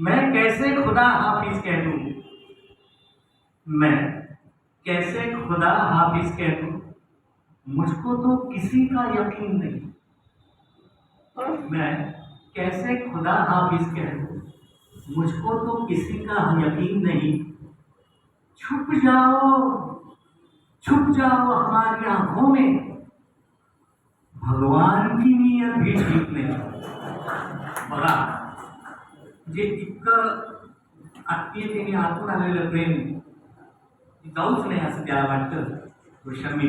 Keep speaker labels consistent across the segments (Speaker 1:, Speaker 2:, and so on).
Speaker 1: मैं कैसे खुदा हाफिज कह दू? मैं कैसे खुदा हाफिज कह दू? मुझको तो किसी का यकीन नहीं। मैं कैसे खुदा हाफिज कह दू? मुझको तो किसी का यकीन नहीं। छुप जाओ छुप जाओ हमारी आँखों में। भगवान की नीयत भी ठीक नहीं। बड़ा जे इतकं आत्मीयतेने आतून आलेलं प्रेम जाऊच नाही असं त्याला वाटतं तो शमी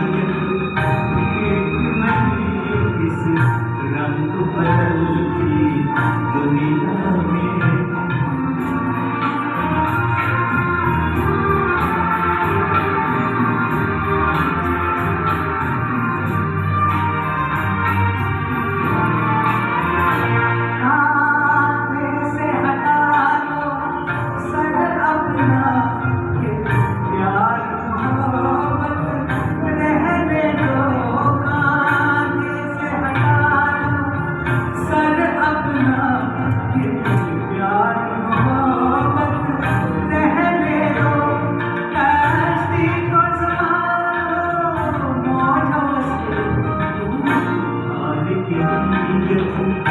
Speaker 1: beautiful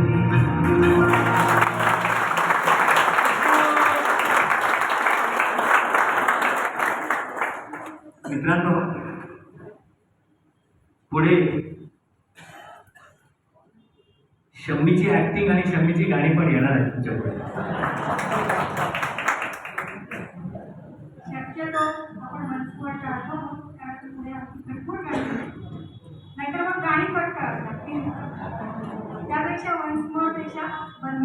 Speaker 1: पुढे शम्मीची ऍक्टिंग आणि शम्मीची गाणी पण येणार आहेत
Speaker 2: तुमच्यापुढे. नाहीतर मग गाणी कट करावी लागतील त्यापेक्षा वन्स मोरपेक्षा वन